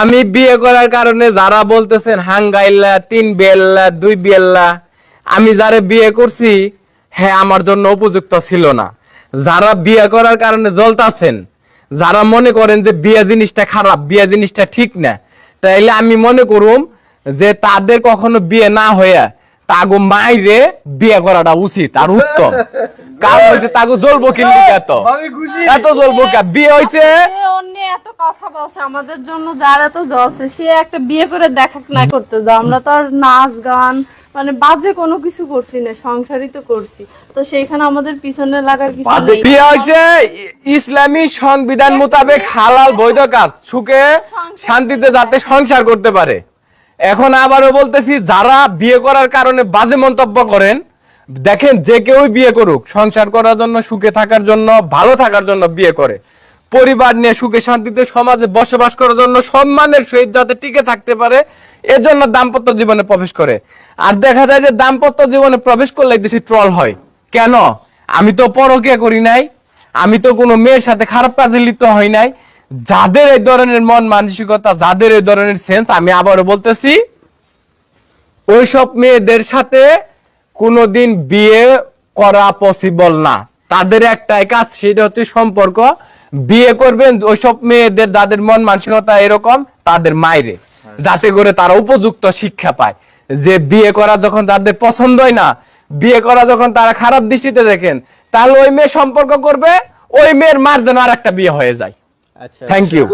আমি বিয়ে করার কারণে যারা বলতেছেন, হাঙ্গাইল্লা, তিন বিয়েল্লা দুই বিয়েল্লা আমি যারা বিয়ে করছি হ্যাঁ আমার জন্য উপযুক্ত ছিল না। যারা বিয়ে করার কারণে জ্বলতাছেন, যারা মনে করেন যে বিয়ে জিনিসটা খারাপ, বিয়ে জিনিসটা ঠিক না, তাইলে আমি মনে করুম যে তাদের কখনো বিয়ে না হইয়া তাগো মাইরে বিয়ে করাটা উচিত আর উত্তম। কারণ হইছে তাগো জ্বলবো কিন্তু এত? এত জ্বলবো কে বিয়ে হইছে? এত কথা বলছে আমাদের জন্য যারা তো জ্বলছে সে একটা বিয়ে করে দেখাক না করতে দাও। আমরা তো আর নাচ গান মানে বাজে কোনো কিছু করছি না সংসারই তো করছি। তো সেইখানে আমাদের পিছনে লাগার কিছু নেই। বিয়ে হয়েছে ইসলামী সংবিধান মোতাবেক হালাল বৈধ কাজ সুখে শান্তিতে যাতে সংসার করতে পারে। এখন আবারও বলতেছি যারা বিয়ে করার কারণে বাজে মন্তব্য করেন দেখেন যে কেউই বিয়ে করুক, সংসার করার জন্য, সুখে থাকার জন্য, ভালো থাকার জন্য বিয়ে করে। পরিবার নিয়ে সুখে শান্তিতে সমাজে বসবাস করার জন্য সম্মানের সহিত যাতে টিকে থাকতে পারে, এজন্য দাম্পত্য জীবনে প্রবেশ করে। আর দেখা যায় যে দাম্পত্য জীবনে প্রবেশ করলে দেশে ট্রল হয়। কেন? আমি তো পরকে করি নাই, আমি তো কোনো মেয়ের সাথে খারাপ কাজে লিপ্ত হই নাই। যাদের এই ধরনের মন মানসিকতা, যাদের এই ধরনের সেন্স আমি আবারও বলতেছি, ওইসব মেয়েদের সাথে কোনোদিন বিয়ে করা পসিবল না। তাদের একটাই কাজ সেটা হচ্ছে সম্পর্ক। বিয়ে করবেন ওইসব মেয়েদের যাদের মন মানসিকতা এরকম তাদের মায়েরে। যাতে করে তারা উপযুক্ত শিক্ষা পায়। যে বিয়ে করা যখন তাদের পছন্দ হয় না বিয়ে করা যখন তারা খারাপ দৃষ্টিতে দেখেন তাহলে ওই মেয়ে সম্পর্ক করবে ওই মেয়ের মার যেন আর একটা বিয়ে হয়ে যায়। আচ্ছা। Thank you